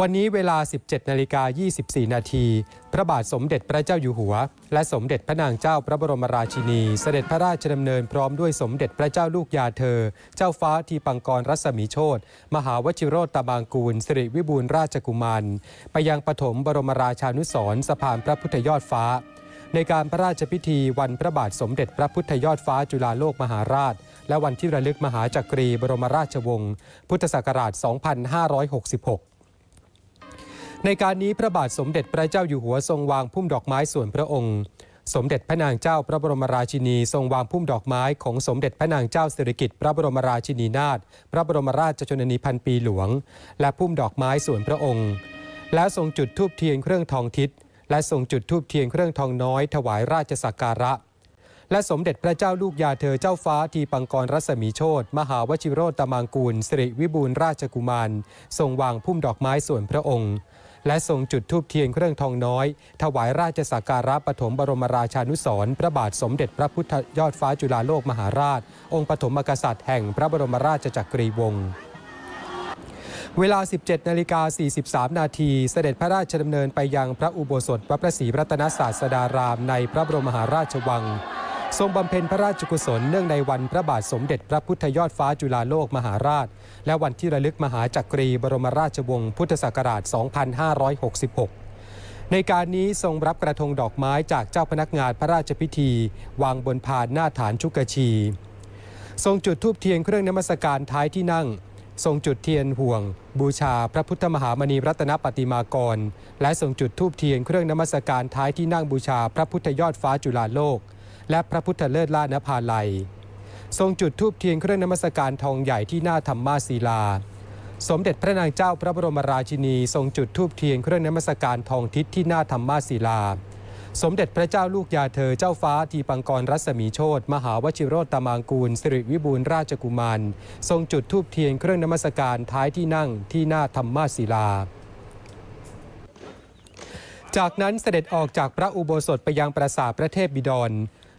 วันนี้เวลา 17นาฬิกา24 นาทีพระบาทสมเด็จพระเจ้าอยู่หัว และสมเด็จพระนางเจ้าพระบรมราชินี เสด็จพระราชดำเนินพร้อมด้วยสมเด็จพระเจ้าลูกยาเธอ เจ้าฟ้าทีปังกรรัศมีโชตมหาวชิโรตบางกูลสิริวิบูลราชกุมารไปยังปฐมบรมราชานุสรณ์สะพานพระพุทธยอดฟ้า ในการพระราชพิธีวันพระบาทสมเด็จพระพุทธยอดฟ้าจุฬาโลกมหาราช และวันที่ระลึกมหาจักรีบรมราชวงศ์พุทธศักราช 2566 ในการนี้พระบาทสมเด็จพระเจ้าอยู่หัวทรงวางพุ่มดอกไม้ส่วนพระองค์ สมเด็จพระนางเจ้าพระบรมราชินีทรงวางพุ่มดอกไม้ของสมเด็จพระนางเจ้าสิริกิติ์พระบรมราชินีนาถพระบรมราชชนนีพันปีหลวง และพุ่มดอกไม้ส่วนพระองค์ และทรงจุดธูปเทียนเครื่องทองทิศและทรงจุดธูปเทียนเครื่องทองน้อย ถวายราชสักการะ และสมเด็จพระเจ้าลูกยาเธอเจ้าฟ้าทีปังกรรัศมีโชตมหาวชิโรตมังกูลสิริวิบูลราชกุมาร ทรงวางพุ่มดอกไม้ส่วนพระองค์ และทรงจุดธูปเทียนเครื่องทองน้อย ถวายราชสักการะปฐมบรมราชานุสร์พระบาทสมเด็จพระพุทธยอดฟ้าจุฬาโลกมหาราช องค์ปฐมกษัตริย์แห่งพระบรมราชจักรีวงศ์เวลา 17นาฬิกา43 นาที เสด็จพระราชดำเนินไปยังพระอุโบสถวัดพระศรีรัตนศาสดารามในพระบรมมหาราชวัง ทรงบำเพ็ญพระราชกุศลเนื่องในวันพระบาทสมเด็จพระพุทธยอดฟ้าจุฬาโลกมหาราช และวันที่ระลึกมหาจักรีบรมราชวงศ์พุทธศักราช 2566 ในการนี้ทรงรับกระทงดอกไม้จากเจ้าพนักงานพระราชพิธี วางบนพานหน้าฐานชุกชี ทรงจุดธูปเทียนเครื่องนมัสการท้ายที่นั่ง ทรงจุดเทียนห่วง บูชาพระพุทธมหามณีรัตนปฏิมากร และทรงจุดธูปเทียนเครื่องนมัสการท้ายที่นั่งบูชาพระพุทธยอดฟ้าจุฬาโลก และพระพุทธเลิศล่านภาลัย ทรงจุดธูปเทียนเครื่องนมัสการทองใหญ่ที่หน้าธรรมาศีลา สมเด็จพระนางเจ้าพระบรมราชินี ทรงจุดธูปเทียนเครื่องนมัสการทองทิศที่หน้าธรรมาศีลา สมเด็จพระเจ้าลูกยาเธอเจ้าฟ้าทีปังกรรัศมีโชตมหาวชิโรตมางกูลสิริวิบูลราชกุมาร ทรงจุดธูปเทียนเครื่องนมัสการท้ายที่นั่งที่หน้าธรรมาศีลาจากนั้นเสด็จออกจากพระอุโบสถไปยังปราสาทพระเทพบิดร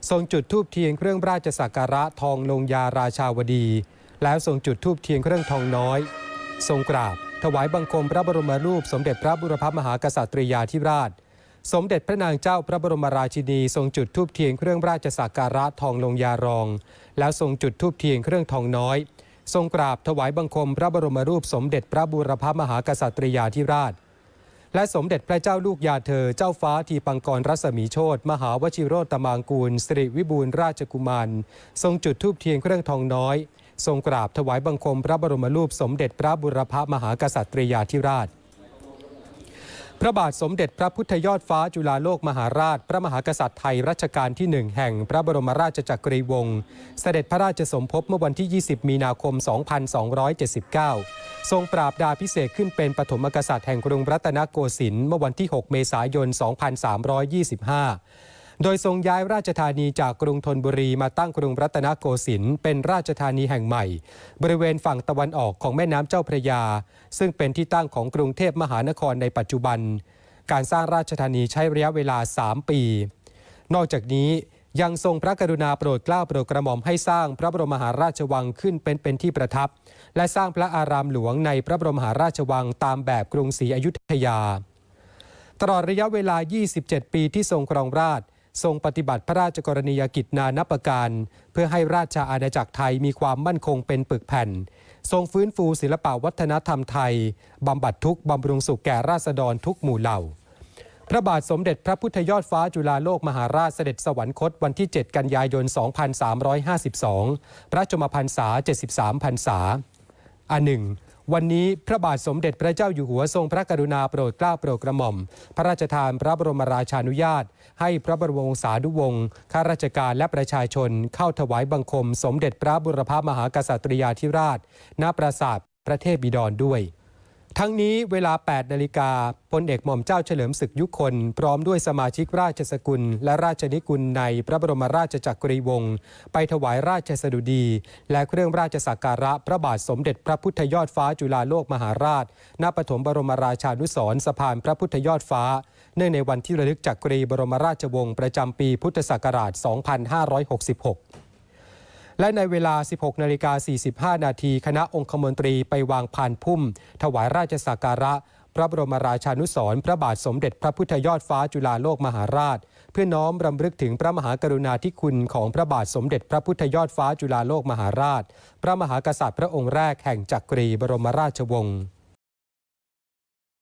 ทรงจุดธูปเทียนเครื่องราชสักการะทองลงยาราชาวดี แล้วทรงจุดธูปเทียนเครื่องทองน้อย ทรงกราบ ถวายบังคมพระบรมรูป สมเด็จพระบุรพมหากษัตริยาธิราช สมเด็จพระนางเจ้าพระบรมราชินี ทรงจุดธูปเทียนเครื่องราชสักการะทองลงยารอง แล้วทรงจุดธูปเทียนเครื่องทองน้อย ทรงกราบถวายบังคมพระบรมรูปสมเด็จพระบุรพมหากษัตริยาธิราช และสมเด็จพระเจ้าลูกยาเธอ เจ้าฟ้าทีปังกรรัศมีโชตมหาวชิโรตมางกูลสิริวิบูลราชกุมาร ทรงจุดธูปเทียนเครื่องทองน้อย ทรงกราบถวายบังคมพระบรมรูปสมเด็จพระบุรพมหากษัตริยาธิราช พระบาทสมเด็จพระพุทธยอดฟ้าจุฬาโลกมหาราช พระมหากษัตริย์ไทยรัชกาลที่หนึ่งแห่งพระบรมราชจักรีวงศ์เสด็จพระราชสมภพเมื่อวันที่ 20 มีนาคม 2279 ทรงปราบดาพิเศษขึ้นเป็นปฐมกษัตริย์แห่งกรุงรัตนโกสินทร์เมื่อวันที่ 6 เมษายน 2325 โดยทรงย้ายราชธานีจากกรุงธนบุรีมาตั้งกรุงรัตนโกสินทร์เป็นราชธานีแห่งใหม่ บริเวณฝั่งตะวันออกของแม่น้ำเจ้าพระยา ซึ่งเป็นที่ตั้งของกรุงเทพมหานครในปัจจุบัน การสร้างราชธานีใช้ระยะเวลา 3 ปี นอกจากนี้ยังทรงพระกรุณาโปรดเกล้าโปรดกระหม่อมให้สร้างพระบรมมหาราชวังขึ้นเป็นเป็นที่ประทับ และสร้างพระอารามหลวงในพระบรมมหาราชวังตามแบบกรุงศรีอยุธยา ตลอดระยะเวลา 27 ปีที่ทรงครองราช ทรงปฏิบัติพระราชกรณียกิจนานับประการ เพื่อให้ราชอาณาจักรไทยมีความมั่นคงเป็นปึกแผ่น ทรงฟื้นฟูศิลปวัฒนธรรมไทย บำบัดทุกบำรุงสุขแก่ราษฎรทุกหมู่เหล่า พระบาทสมเด็จพระพุทธยอดฟ้าจุฬาโลกมหาราชเสด็จสวรรคตวันที่ 7 กันยายน 2352 พระชมพรรษา 73พรรษาอันหนึ่ง วันนี้พระบาทสมเด็จพระเจ้าอยู่หัวทรงพระกรุณาโปรดเกล้าโปรดกระหม่อม พระราชทานพระบรมราชานุญาต ให้พระบรมวงศานุวงศ์ข้าราชการและประชาชน เข้าถวายบังคม สมเด็จพระบุรพมหากษัตริยาธิราชณปราสาทพระเทพบิดรด้วย ทั้งนี้เวลา 8 นาฬิกาพลเอกหม่อมเจ้าเฉลิมศึกยุคน พร้อมด้วยสมาชิกราชสกุล และราชนิกุลในพระบรมราชจักรีวงศ์ไปถวายราชสดุดี และเครื่องราชสักการะพระบาทสมเด็จพระพุทธยอดฟ้าจุฬาโลกมหาราช ณปฐมบรมราชานุสรณ์สะพานพระพุทธยอดฟ้า เนื่องในวันที่ระลึกจักรีบรมราชวงศ์ประจำปีพุทธศักราช 2566 และในเวลา 16นาฬิกา45 นาทีคณะองคมนตรีไปวางพานพุ่ม ถวายราชสักการะ พระบรมราชานุสรณ์พระบาทสมเด็จพระพุทธยอดฟ้าจุฬาโลกมหาราช เพื่อน้อมรำลึกถึงพระมหากรุณาธิคุณของพระบาทสมเด็จพระพุทธยอดฟ้าจุฬาโลกมหาราช พระมหากษัตริย์พระองค์แรกแห่งจักรีบรมราชวงศ์